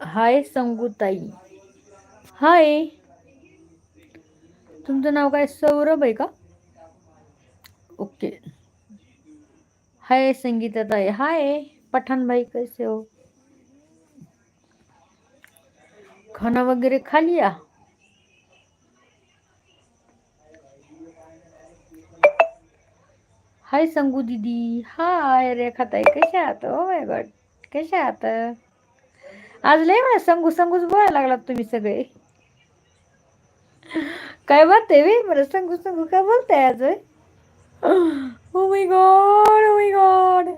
हाय संगूताई. हाय. तुमचं नाव काय? सौरभ आहे का? ओके. हाय संगीता ताई हाय पठाण भाई कैसे हो? खाना वगैरे खा लिया हाय संगू दीदी. हाय रेखाताई कशा आहात? ओ माय गॉड कशा आहात? आज लय मला संगू संगूच बोलायला लागलात तुम्ही सगळे. काय बोलते वे? मला संगू संगू काय बोलताय आज ओ my God O my God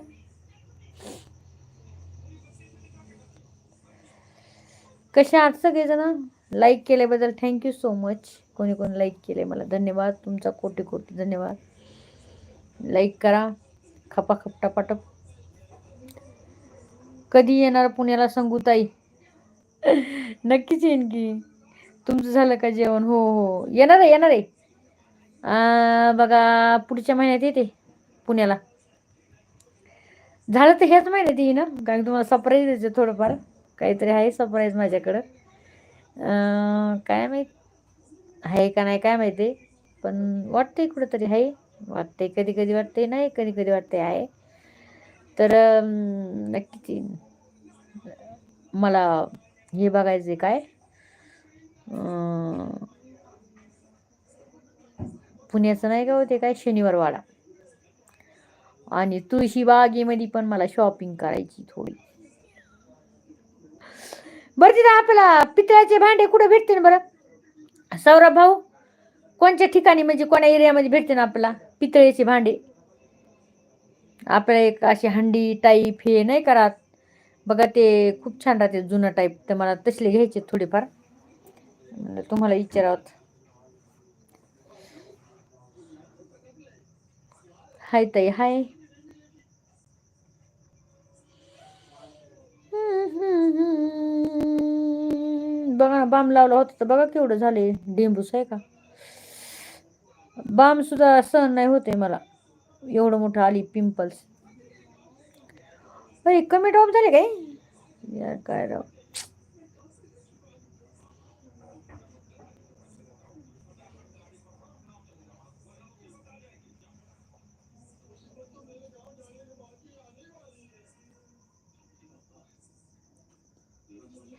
कसे आहात सगळेजण? लाईक केल्याबद्दल थँक्यू सो मच कोणी कोणी लाईक केले मला. धन्यवाद. तुमचा कोटी कोटी धन्यवाद. लाईक करा. खपा खप टपाटप. कधी येणार पुण्याला सांगू ताई नक्कीच येईन की. तुमचं झालं का जेवण? हो हो. येणार आहे येणार आहे. बघा पुढच्या महिन्यात येते पुण्याला. झालं तर ह्याच महिन्यात येईन हं. कारण तुम्हाला सरप्राईज द्यायचं थोडंफार. काहीतरी आहे सरप्राईज माझ्याकडं. काय माहीत? आहे का नाही काय माहिती? पण वाटतंय कुठंतरी आहे. वाटते कधी कधी वाटते नाही कधी कधी वाटते आहे. तर नक्की मला हे बघायचं काय? पुण्याचं नाही का होते काय? शनिवारवाडा. आणि तुळशी बागेमध्ये पण मला शॉपिंग करायची थोडी. बरं तिथं आपला पितळाचे भांडे कुठे भेटते ना बरं? सौरभ भाऊ कोणत्या ठिकाणी म्हणजे कोण्या एरियामध्ये भेटते ना आपला पितळेचे भांडे? आपले एक अशी हंडी टाईप हे नाही करत. बघा ते खूप छान राहते जुनं टाईप तर मला तसले घ्यायचे थोडेफार. तुम्हाला विचारावत हाय ताई हाय. बघा ना बाम लावला होता तर बघा केवढं झाले. डेंबूस आहे का? बाम सुद्धा सहन नाही होते मला. एवढं मोठं आली पिंपल्स. अरे, कमी ड्रॉप झाले काय? यार, काय राव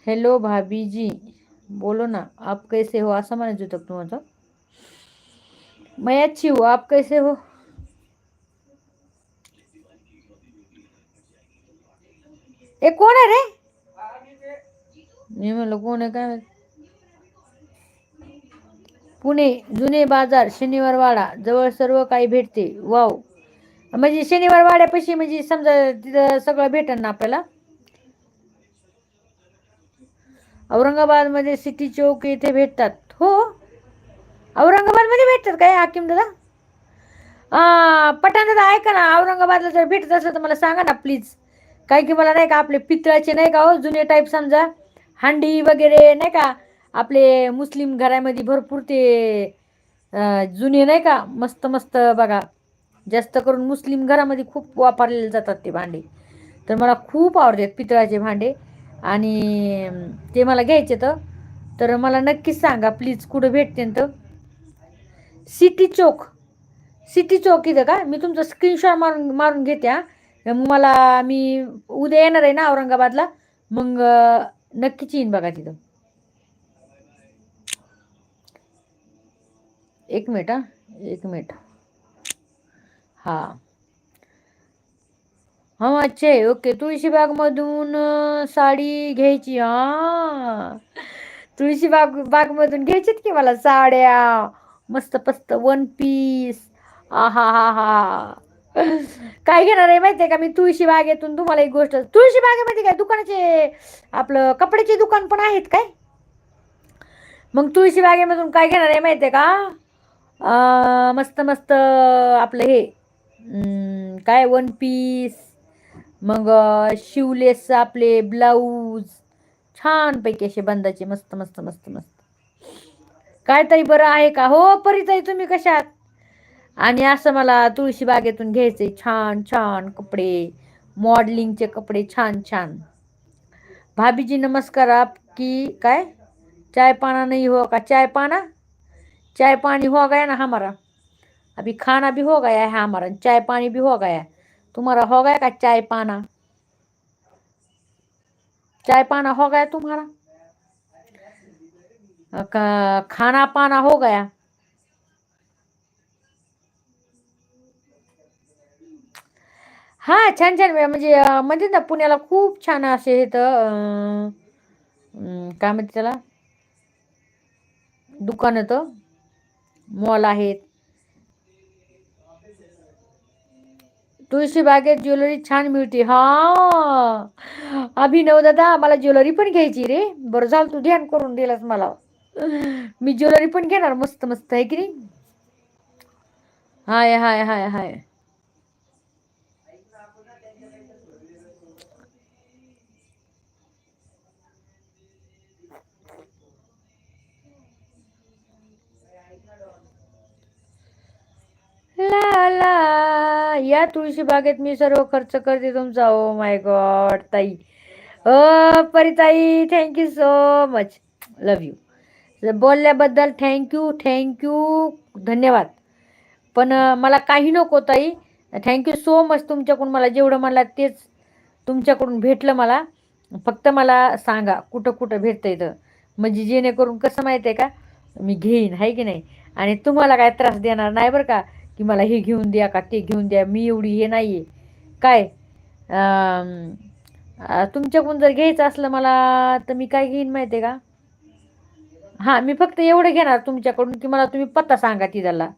हेलो भाभी जी बोलो ना, आप कैसे हो? असं म्हणायचं होतं का तुम्हाला मैं अच्छी हूँ, आप कैसे हो? ए कोण आहे रे? मी म्हणलं कोण आहे काय. पुणे जुने बाजार शनिवार वाडा जवळ सर्व काही भेटते. वाव. म्हणजे शनिवार वाड्यापाशी म्हणजे समजा तिथं सगळं भेटेल ना आपल्याला? औरंगाबादमध्ये सिटी चौक इथे भेटतात. हो? औरंगाबादमध्ये भेटतात काय हाकीम दादा? पठाण दादा ऐका ना औरंगाबादला जर भेटत असलं तर मला सांगा ना प्लीज काय की मला नाही का आपले पितळाचे नाही का हो जुने टाईप समजा हांडी वगैरे नाही का आपले मुस्लिम घरामध्ये भरपूर ते जुने नाही का मस्त मस्त बघा जास्त करून मुस्लिम घरामध्ये खूप वापरलेले जातात ते भांडे. तर मला खूप आवडतात पितळाचे भांडे आणि ते मला घ्यायचे तर. तर मला नक्कीच सांगा प्लीज कुठं भेटते तर. सिटी चौक सिटी चौक इथं का? मी तुमचं स्क्रीनशॉट मारून मारून घेते हां. मग मला मी उद्या येणार आहे ना औरंगाबादला मग नक्कीच येईन बघा तिथं. एक मिनिट हा. एक मिनिट. हा. हा अच्छा. आहे ओके तुळशीबागमधून साडी घ्यायची हा. तुळशीबाग बागमधून घ्यायचीत की मला साड्या? मस्त पस्त वन पीस. आ हा हा हा. काय घेणार आहे माहिती आहे का? मी तुळशी बागेतून तुम्हाला एक गोष्ट तुळशी बागेमध्ये काय दुकानाचे आपलं कपड्याचे दुकान पण आहेत काय? मग तुळशी बागेमधून काय घेणार आहे माहिती आहे का मस्त मस्त आपलं हे काय वन पीस मग शिवलेस आपले ब्लाऊज छानपैकी असे बंदाचे मस्त मस्त मस्त मस्त. काय ताई बरं आहे का? हो परिताई तुम्ही कशात आणि असं मला तुळशी बागेतून घ्यायचे छान छान कपडे मॉडलिंगचे कपडे छान छान. भाभीजी नमस्कार. नमस्कार आपकी काय? चाय पाना नहीं हो का? चाय पाना? चाय पानी हो गया ना हमारा? अभी खाना भी हो गया है हमारा. चाय पानी भी हो गया. तुम्हारा हो गया का चाय पाना? चाय पाना हो गया तुम्हारा? का खाना पाना हो गया. हा छान छान. म्हणजे म्हणजे ना पुण्याला खूप छान असे इथं काय म्हणते त्याला? दुकान तर मॉल आहेत. तुळशी बागेत ज्वेलरी छान मिळते. हा. अभिनव दादा मला ज्वेलरी पण घ्यायची रे. बरं झालं तू ध्यान करून दिलास मला. मी ज्वेलरी पण घेणार मस्त मस्त आहे की नाही? हाय हाय हाय हाय. या तुळशी बागेत मी सर्व खर्च करते तुमचा. ओ माय गॉड ताई. अ परिताई thank you so much love you बोलल्याबद्दल thank you thank you धन्यवाद. पण मला काही नको ताई. थँक्यू सो मच तुमच्याकडून. मला जेवढं मला तेच तुमच्याकडून भेटलं मला. फक्त मला सांगा कुठं कुठं भेटतं इथं. म्हणजे जेणेकरून कसं माहिती आहे का? मी घेईन आहे की नाही? आणि तुम्हाला काय त्रास देणार नाही बरं का? की मला हे घेऊन द्या का ते घेऊन द्या मी एवढी हे नाही आहे काय तुमच्याकडून जर घ्यायचं असलं मला तर मी काय घेईन माहिती आहे का? हां मी फक्त एवढं घेणार तुमच्याकडून की मला तुम्ही पत्ता सांगा तिथला.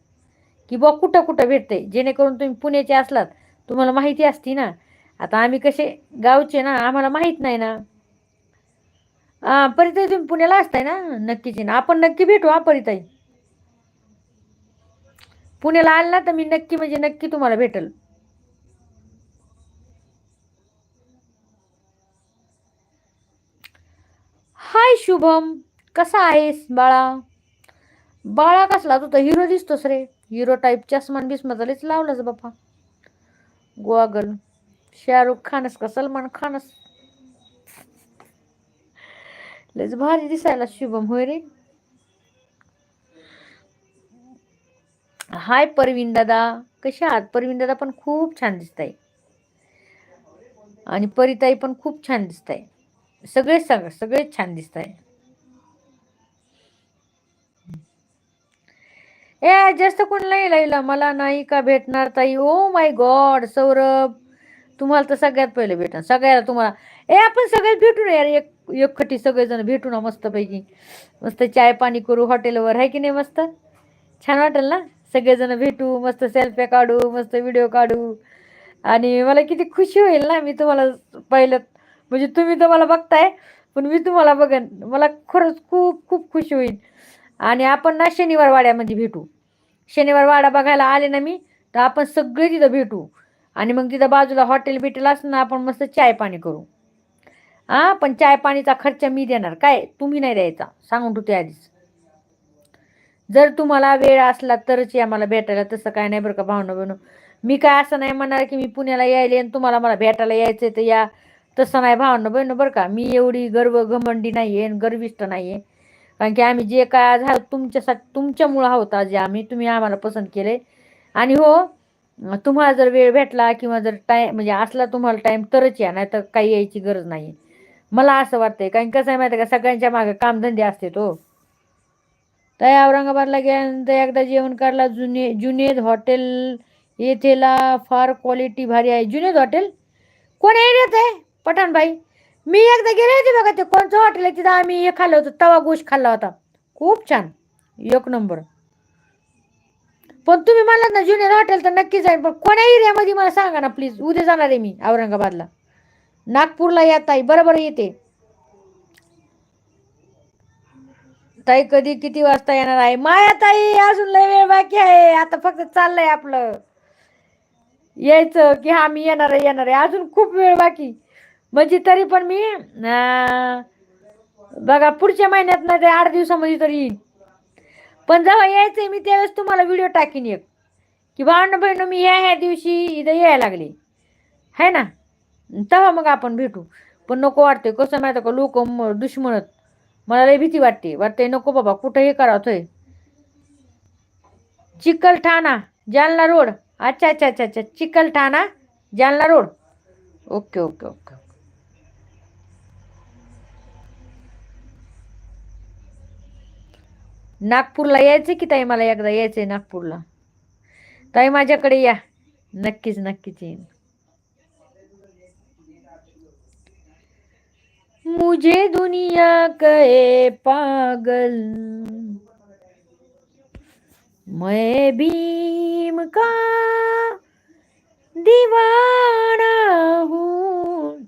की बुवा कुठं कुठं भेटते जेणेकरून तुम्ही पुण्याचे असलात तुम्हाला माहिती असती ना. आता आम्ही कसे गावचे ना आम्हाला माहीत नाही ना. परिताई तुम्ही पुण्याला असताय ना? नक्कीच आहे ना. आपण नक्की भेटू हा परिताई. पुण्याला आल ना तर मी नक्की म्हणजे नक्की तुम्हाला भेटल. हाय शुभम कसा आहेस बाळा? बाळा कसला? तू तर हिरो दिसतोस रे. हिरो टाईप चष्मान बिस्मतालीच लयच लावलाच बापा. गोगल शाहरुख खानस का सलमान खानस? लयच भारी दिसायला शुभम होय रे. हाय परवीन दादा कसे आहात? परवीन दादा पण खूप छान दिसताय. आणि परिताई पण खूप छान दिसताय. सगळेच सगळं सगळेच छान दिसत आहे ए जास्त कोण लाईला? मला नाही का भेटणार ताई? Oh my god Saurabh. तुम्हाला तर सगळ्यात पहिले भेटणार सगळ्याला तुम्हाला. ए आपण सगळेच भेटू ना यार एक एकखटी सगळेजण भेटू ना मस्तपैकी. मस्त चाय पाणी करू हॉटेलवर. आहे की नाही मस्त? छान वाटेल ना? सगळेजण भेटू मस्त सेल्फ्या काढू मस्त व्हिडिओ काढू. आणि मला किती खुशी होईल ना मी तुम्हाला पहिलं म्हणजे तुम्ही तर मला बघताय पण मी तुम्हाला बघेन मला खरंच खूप खूप खुशी होईल. आणि आपण ना शनिवार वाड्यामध्ये भेटू. शनिवार वाडा बघायला आले ना मी तर आपण सगळे तिथं भेटू. आणि मग तिथं बाजूला हॉटेल बिटेल असं ना आपण मस्त चाय पाणी करू. हां पण चाय पाणीचा खर्च मी देणार. काय? तुम्ही नाही द्यायचा. सांगून ठेवते आधीच. जर तुम्हाला वेळ असला तरच या मला भेटायला तसं काय नाही बरं का भावना बनू. मी काय असं नाही म्हणणार की मी पुण्याला यायले आणि तुम्हाला मला भेटायला यायचं तर या. तसं नाही भावना बहिण बरं का. मी एवढी गर्व घमंडी नाही आहे गर्विष्ट नाही आहे कारण की आम्ही जे काय आज आहोत तुमच्यासाठी तुमच्यामुळं आहोत आज आम्ही. तुम्ही आम्हाला पसंत केले. आणि हो तुम्हाला जर वेळ भेटला किंवा जर टाईम म्हणजे असला तुम्हाला टाईम तरच या नाही तर काही यायची गरज नाही मला असं वाटतंय. कारण कसं आहे माहिती आहे का? सगळ्यांच्या मागे कामधंदे असते तो हो. तर औरंगाबादला गेल्यानंतर एकदा जेवण करला जुने जुनेद हॉटेल येथेला फार क्वालिटी भारी आहे. जुनेद हॉटेल? कोण एरियात आहे पठाणबाई मी एकदा गेले होते बघा ते. कोणचं हॉटेल आहे? तिथं आम्ही हे खाल्लं होतं. तवा गोश खाल्ला होता. खूप छान. एक नंबर. पण तुम्ही म्हणलात ना जुनेद हॉटेल तर नक्की आहे. पण कोण्या एरियामध्ये मला सांगा ना प्लीज उद्या जाणार आहे मी औरंगाबादला. नागपूरला येत आहे बरोबर येते. ताई कधी किती वाजता येणार आहे? माया ताई अजून लय वेळ बाकी आहे. आता फक्त चाललंय आपलं. यायचं की हा मी येणार आहे येणार आहे. अजून खूप वेळ बाकी. म्हणजे तरी पण मी बघा पुढच्या महिन्यात नाही ते आठ दिवसामध्ये तरी येईन. पण जेव्हा यायचंय मी त्यावेळेस तुम्हाला व्हिडिओ टाकीन एक. की भावना बहिण मी या ह्या दिवशी इथं यायला लागले. है ना? तेव्हा मग आपण भेटू. पण नको वाटतंय. कसं माहिती का लोक दुश्मनत मला लय भीती वाटते. वाटते नको बाबा कुठं हे करावतोय चिकलठाणा जालना रोड. अच्छा अच्छा अच्छा अच्छा. Chikalthana Jalna road. Okay okay okay. नागपूरला यायचं की ताई? मला एकदा यायचंय नागपूरला. ताई माझ्याकडे या. नक्कीच नक्कीच येईन. मुझे दुनिया कहे पागल। मैं भीम का दीवाना हूँ।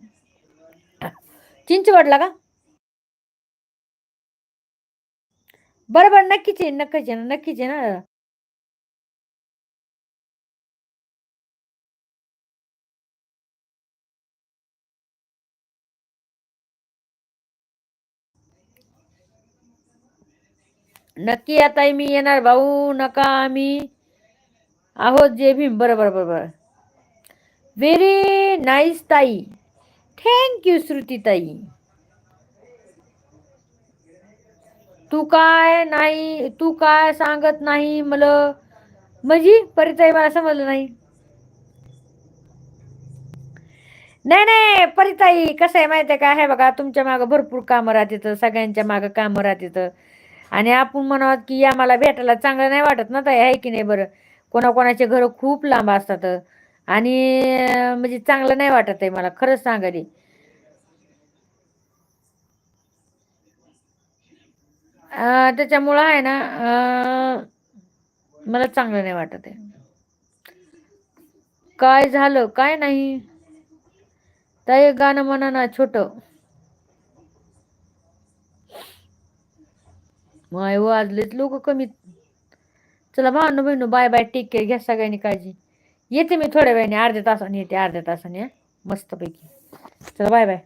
चिंचवडला का? बरोबर नक्कीच आहे नक्कीच ना नक्कीच आहे ना. नक्की आता मी येणार. भाऊ नका आम्ही. आहोत जे भीम. बरं बरं बरं बरं. व्हेरी नाईस ताई. थँक्यू श्रुती ताई. तू काय नाही तू काय सांगत नाही मला? म्हणजे परिताई मला समजलं नाही. नाही नाही परिताई कसं आहे माहिती आहे का? हे बघा तुमच्या मागं भरपूर कामं तर सगळ्यांच्या मागं कामं तर आणि आपण म्हणावं की या मला भेटायला चांगलं नाही वाटत ना ताई आहे की नाही बरं? कोणाकोणाचे घरं खूप लांब असतात. आणि म्हणजे चांगलं नाही वाटत आहे मला खरंच सांगा रे त्याच्यामुळं आहे ना मला चांगलं नाही वाटत आहे. काय झालं? काय नाही. ताई गाणं म्हणा ना छोटं. माय वाजलेत लोक कमी. चला भावनो बहिणू बाय बाय टेक केअर घ्या सगळ्यांनी काळजी. येते मी थोड्या वेळाने अर्ध्या तासाने येते अर्ध्या तासाने मस्तपैकी. चला बाय बाय.